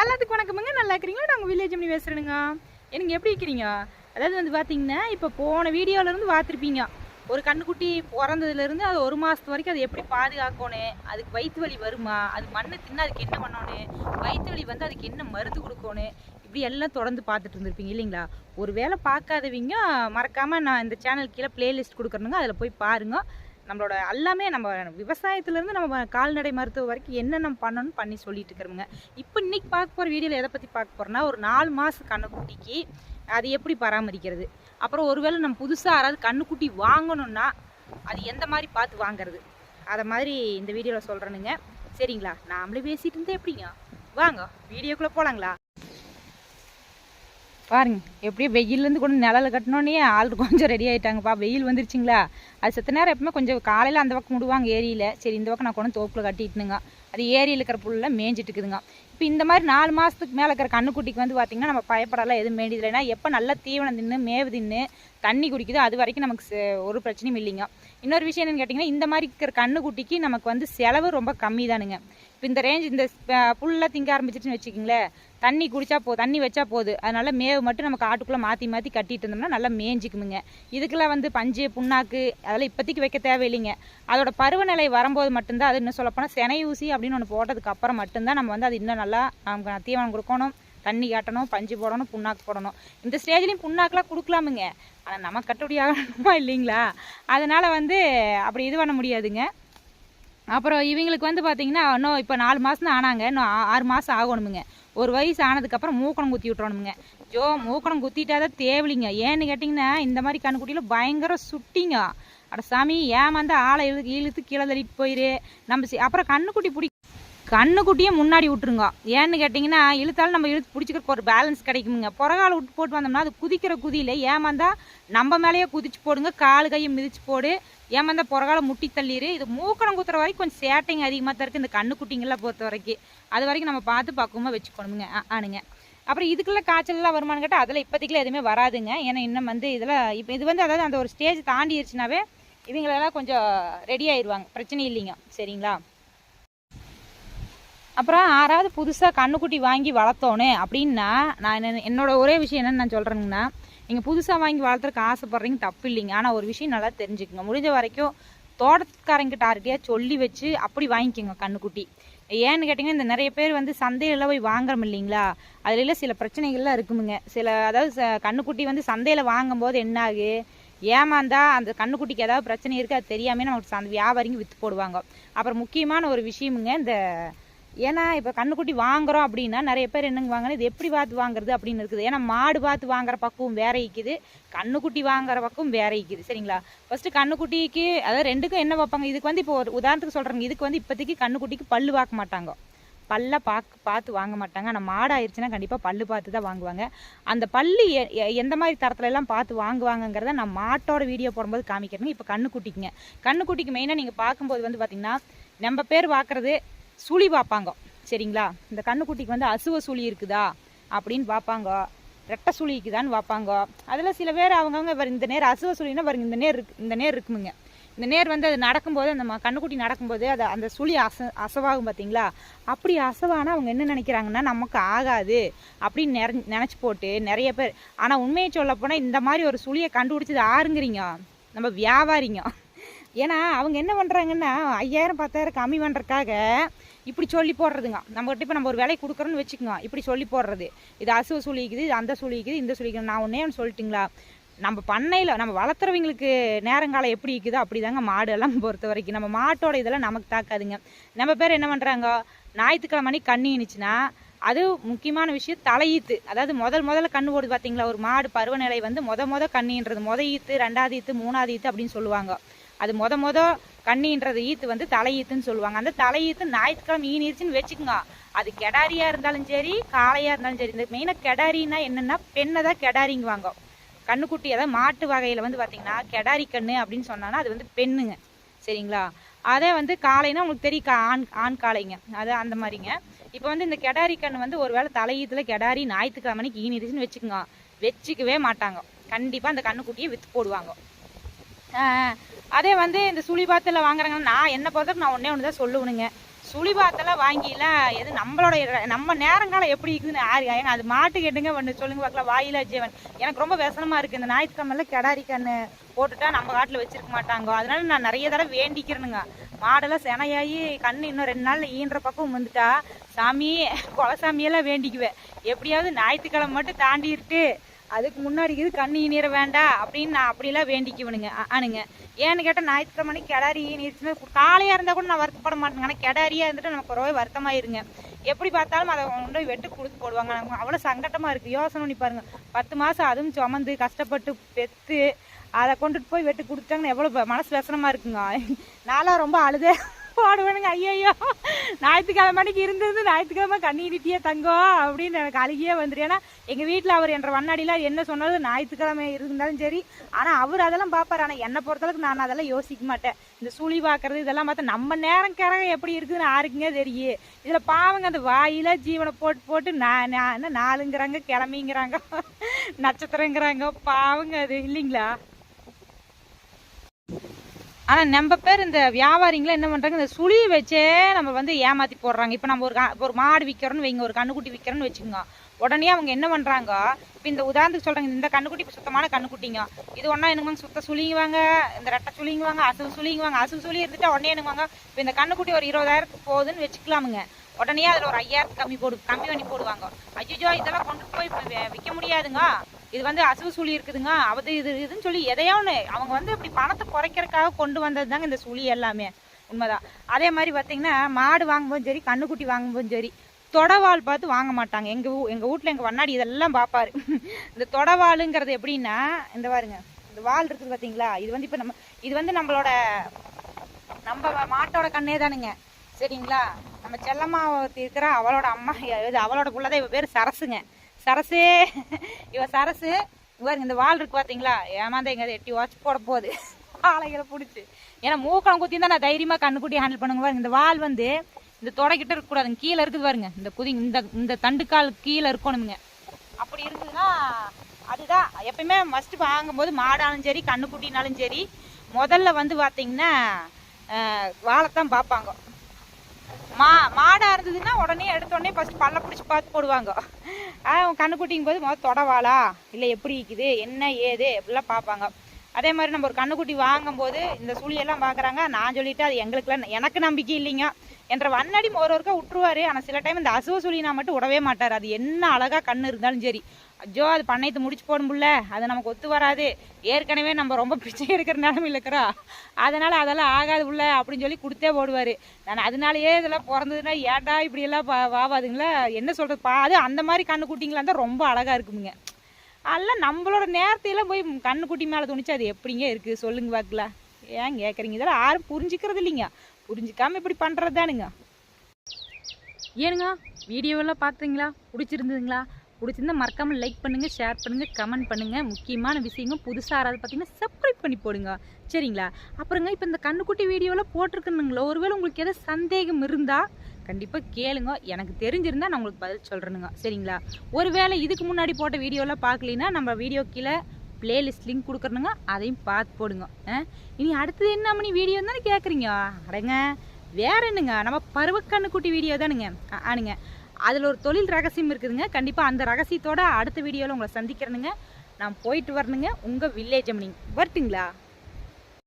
எல்லாத்துக்கும் வணக்கமுங்க. நல்லா இருக்கிறீங்களா? நாங்கள் வில்லேஜ் பண்ணி பேசுகிறேனுங்க எனக்கு எப்படி இருக்கிறீங்க? அதாவது வந்து பார்த்தீங்கன்னா இப்போ போன வீடியோவிலேருந்து பார்த்துருப்பீங்க ஒரு கண்ணுக்குட்டி பிறந்ததுலேருந்து அது ஒரு மாதத்து வரைக்கும் அது எப்படி பாதுகாக்கணும் அதுக்கு வயிற்று வலி வருமா அது மண்ணை தின்னு அதுக்கு என்ன பண்ணணும் வயிற்று வலி வந்து அதுக்கு என்ன மருந்து கொடுக்கணும் இப்படி எல்லாம் தொடர்ந்து பார்த்துட்டு இருந்திருப்பீங்க இல்லைங்களா? ஒரு வேளை பார்க்காதவங்க மறக்காமல் நான் இந்த சேனல் கீழே பிளேலிஸ்ட் கொடுக்குறேனுங்க அதில் போய் பாருங்கள் நம்மளோட எல்லாமே நம்ம விவசாயத்துலேருந்து நம்ம கால்நடை மருத்துவம் வரைக்கும் என்னென்ன பண்ணணும்னு பண்ணி சொல்லிட்டு இருக்கிறோங்க இப்போ இன்னைக்கு பார்க்க போகிற வீடியோவில் எதை பற்றி பார்க்க போகிறோன்னா ஒரு நாலு மாதம் கண்ணுக்குட்டிக்கு அது எப்படி பராமரிக்கிறது? அப்புறம் ஒருவேளை நம்ம புதுசாக யாராவது கண்ணுக்குட்டி வாங்கணும்னா அது எந்த மாதிரி பார்த்து வாங்குறது? அதை மாதிரி இந்த வீடியோவில் சொல்கிறேனுங்க சரிங்களா? நாமளே பேசிகிட்டு இருந்தேன் எப்படிங்க? வாங்க வீடியோக்குள்ளே போகலாங்களா பாருங்க எப்படியும் வெயிலேருந்து கொண்டு நிழல் கட்டினோன்னே ஆள் கொஞ்சம் ரெடி ஆகிட்டாங்கப்பா வெயில் வந்துருச்சுங்களா? அது செத்த நேரம் எப்பவுமே கொஞ்சம் காலையில் அந்த பக்கம் விடுவாங்க ஏரியில். சரி இந்த பக்கம் நான் கொண்டு தோப்பில் கட்டிட்டுனுங்க. அது ஏரியில் இருக்கிற புல்ல மேய்ஞ்சிட்டு இருக்குதுங்க இப்போ இந்த மாதிரி நாலு மாதத்துக்கு மேலே இருக்கிற கண்ணுக்குட்டிக்கு வந்து பார்த்திங்கன்னா நம்ம பயப்படலாம் எதுவும் வேண்டியது ஏன்னா எப்போ நல்லா தீவனம் தின்னு மேவு தின்னு தண்ணி குடிக்குதோ அது வரைக்கும் நமக்கு ஒரு பிரச்சனையும் இல்லைங்க. இன்னொரு விஷயம் என்னென்னு கேட்டிங்கன்னா இந்த மாதிரி இருக்கிற கண்ணுக்குட்டிக்கு நமக்கு வந்து செலவு ரொம்ப கம்மி தானுங்க இப்போ இந்த ரேஞ்ச் இந்த புல்லாக திங்க ஆரம்பிச்சிட்டுன்னு வச்சுக்கிங்களேன் தண்ணி குடிச்சா போ தண்ணி வச்சா போகுது அதனால் மேவு மட்டும் நம்ம காட்டுக்குள்ளே மாற்றி மாற்றி கட்டிட்டு இருந்தோம்னா நல்லா மேய்ஞ்சிக்குமுங்க இதுக்கெல்லாம் வந்து பஞ்சு புண்ணாக்கு அதெல்லாம் இப்போதைக்கு வைக்க தேவையில்லைங்க. அதோட பருவநிலை வரும்போது மட்டும்தான் அது இன்னும் சொல்லப்போனால் செனை ஊசி அப்படின்னு ஒன்று போட்டதுக்கு அப்புறம் மட்டும்தான் நம்ம வந்து அது இன்னும் நல்லா நமக்கு தீவனம் கொடுக்கணும். தண்ணி காட்டணும் பஞ்சு போடணும் புண்ணாக்கு போடணும். இந்த ஸ்டேஜ்லேயும் புண்ணாக்கெலாம் கொடுக்கலாமுங்க. ஆனால் நம்ம கட்டுப்படி ஆகணுமா இல்லைங்களா? அதனால் வந்து அப்படி இது பண்ண முடியாதுங்க. அப்புறம் இவங்களுக்கு வந்து பார்த்தீங்கன்னா இன்னும் இப்போ நாலு மாதம் தான் ஆனாங்க. இன்னும் ஆறு மாதம் ஆகணுமுங்க. ஒரு வயசு ஆனதுக்கப்புறம் மூக்கணம் குத்தி விட்றணுமுங்க ஜோ மூக்கணம் குத்திட்டாதான் தேவலிங்க. ஏன்னு கேட்டிங்கன்னா இந்த மாதிரி கண்ணுக்குட்டியில் பயங்கர சுட்டிங்க. அட சாமி ஏமாந்து ஆளை இழு இழுத்து கீழே தள்ளிட்டு போயிரு. நம்ம அப்புறம் கண்ணுக்குட்டி பிடி கண்ணுக்குட்டியும் முன்னாடி விட்டுருங்க. ஏன்னு கேட்டிங்கன்னா இழுத்தாலும் நம்ம இழுத்து பிடிச்சிக்கிறக்கு ஒரு பேலன்ஸ் கிடைக்குமுங்க. புறகால விட்டு போட்டு வந்தோம்னா அது குதிக்கிற குதியில் ஏமாந்தா நம்ம மேலேயே குதிச்சு போடுங்க. கால் கையை மிதிச்சு போடு. ஏமாந்தா புறகால முட்டி தள்ளிடு இது மூக்கணம் குத்துற வரைக்கும் கொஞ்சம் சேட்டைங்க அதிகமாக தான் இருக்குது இந்த கண்ணுக்குட்டிங்கெல்லாம் பொறுத்த வரைக்கும். அது வரைக்கும் நம்ம பார்த்து பக்குவமாக வச்சுக்கணுங்க ஆனுங்க அப்புறம் இதுக்குள்ள காய்ச்சல்லாம் வருமானு கேட்டால் அதில் இப்போதைக்குலாம் எதுவுமே வராதுங்க. ஏன்னா இன்னும் வந்து இதில் இப்போ இது வந்து அதாவது அந்த ஒரு ஸ்டேஜ் தாண்டிடுச்சுனாவே இவங்களெல்லாம் கொஞ்சம் ரெடி ஆயிடுவாங்க பிரச்சனை இல்லைங்க. சரிங்களா? அப்புறம் ஆறாவது புதுசாக கண்ணுக்குட்டி வாங்கி வளர்த்தோன்னு அப்படின்னா நான் என்ன- என்னோட ஒரே விஷயம் என்னென்னு நான் சொல்கிறேங்கன்னா நீங்கள் புதுசாக வாங்கி வளர்த்துறதுக்கு ஆசைப்பட்றீங்க தப்பு இல்லைங்க ஆனால் ஒரு விஷயம் நல்லா தெரிஞ்சுக்கோங்க. முடிஞ்ச வரைக்கும் தோட்டத்துக்காரங்கிட்ட யார்கிட்டயா சொல்லி வச்சு அப்படி வாங்கிக்கோங்க கண்ணுக்குட்டி. ஏன்னு கேட்டிங்கன்னா இந்த நிறைய பேர் வந்து சந்தையில் போய் வாங்குறோம் இல்லைங்களா? அதுல சில பிரச்சனைகள்லாம் இருக்குமுங்க. சில அதாவது ச- கண்ணுக்குட்டி வந்து சந்தையில் வாங்கும்போது என்ன ஆகு? ஏமாந்தா அந்த கண்ணுக்குட்டிக்கு ஏதாவது பிரச்சனை இருக்குது அது தெரியாமல் நமக்கு அந்த வியாபாரிங்க விற்று போடுவாங்க. அப்புறம் முக்கியமான ஒரு விஷயமுங்க இந்த ஏன்னா இப்போ கண்ணுக்குட்டி வாங்குறோம் அப்படின்னா நிறைய பேர் என்னங்க வாங்குறது இது எப்படி பார்த்து வாங்குறது அப்படின்னு இருக்குது. ஏன்னா மாடு பார்த்து வாங்குற பக்குவம் வேற இருக்குது கண்ணுக்குட்டி வாங்குற பக்கம் வேற இருக்குது சரிங்களா? ஃபஸ்ட்டு கண்ணுக்குட்டிக்கு அதாவது ரெண்டுக்கும் என்ன வைப்பாங்க? இதுக்கு வந்து இப்போ ஒரு உதாரணத்துக்கு சொல்கிறேங்க இதுக்கு வந்து இப்போதைக்கு கண்ணுக்குட்டிக்கு பல்லு பார்க்க மாட்டாங்க. பல்ல பார்க்க பார்த்து வாங்க மாட்டாங்க. ஆனால் மாடு ஆயிடுச்சுன்னா கண்டிப்பாக பல்லு பார்த்து தான் வாங்குவாங்க. அந்த பல்லு எ- எந்த மாதிரி தரத்துல எல்லாம் பார்த்து வாங்குவாங்கங்கிறத நான் மாட்டோட வீடியோ போடும்போது காமிக்கிறேங்க. இப்போ கண்ணுக்குட்டிக்குங்க. கண்ணுக்குட்டிக்கு மெயினாக நீங்கள் பார்க்கும்போது வந்து பார்த்தீங்கன்னா நம்ம பேர் பார்க்குறது சுழி பார்ப்பாங்க. சரிங்களா? இந்த கண்ணுக்குட்டிக்கு வந்து அசுவ சுழி இருக்குதா? அப்படின்னு பார்ப்பாங்க. ரெட்டை சுழி இருக்குதான்னு பார்ப்பாங்க. அதில் சில பேர் அவங்கவுங்க பாருங்க இந்த நேர் அசுவ சுழின்னா பாருங்க இந்த நேர் இருக்கு இந்த நேர் இருக்குமுங்க. இந்த நேர் வந்து அது நடக்கும்போது அந்த கண்ணுக்குட்டி நடக்கும்போது அது அந்த சுழி அச அசவாகும் பார்த்தீங்களா? அப்படி அசவானா அவங்க என்ன நினைக்கிறாங்கன்னா நமக்கு ஆகாது அப்படின்னு நிற நினச்சி போட்டு நிறைய பேர் ஆனால் உண்மையை சொல்லப்போனால் இந்த மாதிரி ஒரு சுழியை கண்டுபிடிச்சது ஆறுங்கிறீங்க. நம்ம வியாபாரிங்க. ஏன்னா அவங்க என்ன பண்ணுறாங்கன்னா ஐயாயிரம் பத்தாயிரம் கம்மி பண்ணுறதுக்காக இப்படி சொல்லி போடுறதுங்க. நம்மகிட்ட இப்போ நம்ம ஒரு விலை கொடுக்குறோன்னு வச்சுக்கோங்க. இப்படி சொல்லி போடுறது. இது அசுவ சுழிக்குது இது அந்த சுழிக்குது இந்த சுழிக்குது நான் ஒன்றே ஒன்று சொல்லிட்டுங்களா? நம்ம பண்ணையில் நம்ம வளர்த்துறவங்களுக்கு நேரங்காலம் எப்படி இருக்குதோ? அப்படி தாங்க மாடு எல்லாம் பொறுத்த வரைக்கும். நம்ம மாட்டோட இதெல்லாம் நமக்கு தாக்காதுங்க. நம்ம பேர் என்ன பண்ணுறாங்க ஞாயிற்றுக்கிழமை மணி கண்ணி இருந்துச்சுன்னா அது முக்கியமான விஷயம் தலையீத்து அதாவது முதல் முதல்ல கண்ணு போடுது பார்த்தீங்களா ஒரு மாடு பருவநிலை வந்து முத முத கண்ணின்றது. முத ஈத்து ரெண்டாவது ஈத்து மூணாவது ஈத்து அப்படின்னு சொல்லுவாங்க. அது முத முத கண்ணின்றது ஈத்து வந்து தலையீத்துன்னு சொல்லுவாங்க. அந்த தலையீத்து ஞாயிற்றுக்கிழமை ஈனிருச்சுன்னு வச்சுக்கோங்க. அது கெடாரியா இருந்தாலும் சரி காளையா இருந்தாலும் சரி இந்த மெயினாக கெடாரின்னா என்னன்னா பெண்ணை தான் கெடாரிங்குவாங்க. கண்ணுக்குட்டி அதாவது மாட்டு வகையில் வந்து பார்த்தீங்கன்னா கெடாரி கண்ணு அப்படின்னு சொன்னாங்கன்னா அது வந்து பெண்ணுங்க. சரிங்களா? அதே வந்து காளைனா உங்களுக்கு தெரியும் ஆண் ஆண் காளைங்க. அது அந்த மாதிரிங்க. இப்போ வந்து இந்த கெடாரி கண் வந்து ஒருவேளை தலையீத்துல கெடாரி ஞாயிற்றுக்கிழமைக்கு ஈனிருச்சுன்னு வச்சுக்கோங்க. வச்சுக்கவே மாட்டாங்க. கண்டிப்பாக அந்த கண்ணுக்குட்டியை விற்று போடுவாங்க. அதே வந்து இந்த சுழிபாத்தில் வாங்குறாங்கன்னா நான் என்ன பொறுத்தவரைக்கும் நான் ஒன்றே ஒன்று தான் சொல்லுவேனுங்க சுழிபாத்தெல்லாம் வாங்கிலாம் எது நம்மளோட நம்ம நேரங்காலம் எப்படி இருக்குதுன்னு யாரு ஏங்க அது மாட்டு கேட்டுங்க ஒன்று சொல்லுங்க பார்க்கலாம். வாயிலா ஜீவன். எனக்கு ரொம்ப விசனமா இருக்கு. இந்த ஞாயிற்றுக்கிழமைல கிடாரி கண்ணு போட்டுட்டா நம்ம காட்டில் வச்சிருக்க மாட்டாங்க. அதனால நான் நிறைய தடவை வேண்டிக்கிறேனுங்க. மாடெல்லாம் செனையாகி கண்ணு இன்னும் ரெண்டு நாள்ல ஈன்ற பக்கம் வந்துட்டா சாமி கொலசாமியெல்லாம் வேண்டிக்குவேன். எப்படியாவது ஞாயிற்றுக்கிழமை மட்டும் தாண்டிட்டு அதுக்கு முன்னாடி இது கண்ணி நீர வேண்டாம் அப்படின்னு நான் அப்படிலாம் வேண்டிக்குவனுங்க. ஆனுங்க ஏன்னு கேட்டால் ஞாயிற்றுக்கிழமை கிடாரி ஈனிருச்சுன்னா காலையாக இருந்தால் கூட நான் வருத்தப்பட மாட்டேங்க. ஆனால் கிடாரியாக இருந்துட்டு நமக்கு ரொம்பவே வருத்தமாயிருங்க. எப்படி பார்த்தாலும் அதை கொண்டு போய் வெட்டு கொடுத்து போடுவாங்க. நமக்கு அவ்வளோ சங்கட்டமாக இருக்குது யோசனை பண்ணி பாருங்கள் பத்து மாதம் அதுவும் சுமந்து கஷ்டப்பட்டு பெற்று அதை கொண்டுட்டு போய் வெட்டு கொடுத்தாங்கன்னு எவ்வளோ மனசு வசனமாக இருக்குங்க. நான்லாம் ரொம்ப அழுதே ஓடுவேனுங்க ஐயோ ஞாயிற்றுக்கிழமை மணிக்கு இருந்திருந்து ஞாயிற்றுக்கிழமை கண்ணீரிட்டியே தங்கம் அப்படின்னு எனக்கு அழுகியே வந்துரு ஏன்னா எங்கள் வீட்டில் அவர் என்ற வண்ணாடியில் என்ன சொன்னாலும் ஞாயிற்றுக்கிழமை இருந்தாலும் சரி. ஆனால் அவர் அதெல்லாம் பார்ப்பார் ஆனால் என்னை பொறுத்தளவுக்கு நான் அதெல்லாம் யோசிக்க மாட்டேன். இந்த சுழி பார்க்கறது இதெல்லாம் பார்த்தா நம்ம நேரம் கிறக எப்படி இருக்குதுன்னு யாருக்குங்க தெரியும். இதில் பாவங்க அந்த வாயில ஜீவனை போட்டு போட்டு நான் நான் என்ன நாளுங்கிறாங்க கிளம்பிங்கிறாங்க நட்சத்திரங்கிறாங்க. பாவங்க அது இல்லைங்களா? ஆனால் நம்ம பேர் இந்த வியாபாரிங்களை என்ன பண்ணுறாங்க இந்த சுழியை வச்சே நம்ம வந்து ஏமாற்றி போடுறாங்க. இப்போ நம்ம ஒரு கா- ஒரு மாடு விற்கிறோன்னு வைங்க ஒரு கண்ணுக்குட்டி விற்கிறோன்னு வச்சுக்கோங்க. உடனே அவங்க என்ன பண்ணுறாங்க இப்போ இந்த உதாரணத்துக்கு சொல்கிறாங்க இந்த கண்ணுக்குட்டி இப்போ சுத்தமான கண்ணுக்குட்டிங்க இது ஒன்றா என்னங்க சுத்த சுழிங்குவாங்க? இந்த ரெட்டை சுழிங்குவாங்க அசு சுழிங்குவாங்க. அசு சுழி இருந்துட்டா உடனே என்னங்குவாங்க இப்போ இந்த கண்ணுக்குட்டி ஒரு இருபதாயிரத்துக்கு போகுதுன்னு வச்சுக்கலாமுங்க. உடனே அதில் ஒரு ஐயாயிரத்துக்கு கம்மி போடு கம்மி பண்ணி போடுவாங்க. ஐயோ இதெல்லாம் கொண்டு போய் விற்க முடியாதுங்க. இது வந்து அசுவு சுழி இருக்குதுங்க. அது இது இதுன்னு சொல்லி எதையோ ஒன்று அவங்க வந்து இப்படி பணத்தை குறைக்கிறதுக்காக கொண்டு வந்தது தாங்க இந்த சுழி எல்லாமே. உண்மைதான். அதே மாதிரி பார்த்தீங்கன்னா மாடு வாங்கும்போதும் சரி கண்ணுக்குட்டி வாங்கும்போதும் சரி தொடவால் பார்த்து வாங்க மாட்டாங்க. எங்கள் ஊ எங்கள் வீட்டில் எங்கள் வண்ணாடி இதெல்லாம் பார்ப்பாரு இந்த தொடவாளுங்கிறது எப்படின்னா இந்த பாருங்க இந்த வால் இருக்குது பார்த்தீங்களா இது வந்து இப்போ நம்ம இது வந்து நம்மளோட நம்ம மாட்டோட கண்ணே தானுங்க. சரிங்களா? நம்ம செல்லம்மா இருக்கிற அவளோட அம்மா இது அவளோட புள்ளதான் இவ பேர் சரசுங்க. சரசு. இவ சரசு. இவருங்க இந்த வால் இருக்கு பார்த்தீங்களா ஏமாந்தா எங்க எட்டி வாட்ச் போட போகுது. ஆலைகளை பிடிச்சி. ஏன்னா மூக்கம் குத்தி தான் நான் தைரியமா கண்ணுக்குட்டி ஹேண்டில் பண்ணுங்க பாருங்க. இந்த வால் வந்து இந்த தொடக்கிட்ட இருக்கக்கூடாதுங்க கீழே இருக்குது பாருங்க. இந்த குதி இந்த இந்த தண்டுக்கால் கீழே இருக்கணுங்க அப்படி இருந்ததுன்னா அதுதான். எப்பயுமே ஃபஸ்ட்டு வாங்கும்போது மாடாலும் சரி கண்ணுக்குட்டினாலும் சரி முதல்ல வந்து பார்த்தீங்கன்னா வாழைத்தான் பார்ப்பாங்க. மா மாடாக இருந்ததுன்னா உடனே எடுத்தோடனே ஃபஸ்ட் பல்ல பிடிச்சி பார்த்து போடுவாங்க. ஆஹ் கண்ணுக்குட்டிங்கும் போது முதல் தொடவாளா இல்லை எப்படி இருக்குது? என்ன ஏது? அப்படிலாம் பார்ப்பாங்க. அதே மாதிரி நம்ம ஒரு கண்ணுக்குட்டி வாங்கும்போது இந்த சுழியெல்லாம் பார்க்குறாங்க. நான் சொல்லிட்டு அது எங்களுக்குலாம் எனக்கு நம்பிக்கை இல்லைங்க என்ற வண்ணாடி ஒரு ஒருக்கா விட்டுருவாரு ஆனால் சில டைம் இந்த அசுவ சுழினா மட்டும் விடவே மாட்டார். அது என்ன அழகா கண் இருந்தாலும் சரி. அஜோ அது பண்ணையத்தை முடிச்சு போடும்ல அது நமக்கு ஒத்து வராது. ஏற்கனவே நம்ம ரொம்ப பிச்சை எடுக்கிற நிலமையில் இருக்கிறா. அதனால் அதெல்லாம் ஆகாது உள்ள அப்படின்னு சொல்லி கொடுத்தே போடுவார். நான் அதனாலயே இதெல்லாம் பிறந்ததுன்னா ஏன்டா இப்படியெல்லாம் பா வாவாதுங்களா? என்ன சொல்கிறது பா அது அந்த மாதிரி கண்ணு குட்டிங்களா இருந்தால் ரொம்ப அழகாக இருக்குமுங்க. அதெல்லாம் நம்மளோட நேரத்தையெல்லாம் போய் கண்ணுக்குட்டி மேலே துணிச்சு அது எப்படிங்க இருக்குது சொல்லுங்க பார்க்கல ஏன் கேட்குறீங்க இதெல்லாம் யாரும் புரிஞ்சுக்கிறது இல்லைங்க. புரிஞ்சிக்காமல் இப்படி பண்ணுறது தானுங்க. ஏனுங்க வீடியோவெல்லாம் பார்த்தீங்களா பிடிச்சிருந்ததுங்களா? பிடிச்சிருந்தா மறக்காமல் லைக் பண்ணுங்கள் ஷேர் பண்ணுங்கள் கமெண்ட் பண்ணுங்கள் முக்கியமான விஷயங்கள் புதுசாக யாராவது பார்த்தீங்கன்னா பண்ணி போடுங்க. சரிங்களா? அப்புறங்க இப்போ இந்த கண்ணுக்குட்டி வீடியோவில் போட்டிருக்கணுங்களோ ஒருவேளை உங்களுக்கு எதாவது சந்தேகம் இருந்தால் கண்டிப்பாக கேளுங்க. எனக்கு தெரிஞ்சிருந்தால் நான் உங்களுக்கு பதில் சொல்கிறேனுங்க சரிங்களா? ஒருவேளை இதுக்கு முன்னாடி போட்ட வீடியோலாம் பார்க்கலினா நம்ம வீடியோ கீழே பிளேலிஸ்ட் லிங்க் கொடுக்குறனுங்க. அதையும் பார்த்து போடுங்க. ஆ? இனி அடுத்தது என்ன மணி வீடியோ தானே கேட்குறீங்க அடங்க. வேற என்னங்க? நம்ம பருவக்கண்ணுக்குட்டி வீடியோ தானுங்க. ஆனுங்க. அதில் ஒரு தொழில் ரகசியம் இருக்குதுங்க. கண்டிப்பாக அந்த ரகசியத்தோட அடுத்த வீடியோவில் உங்களை சந்திக்கிறேனுங்க. நான் போயிட்டு வரணுங்க. உங்கள் வில்லேஜ் அம்மனிங் வரட்டுங்களா?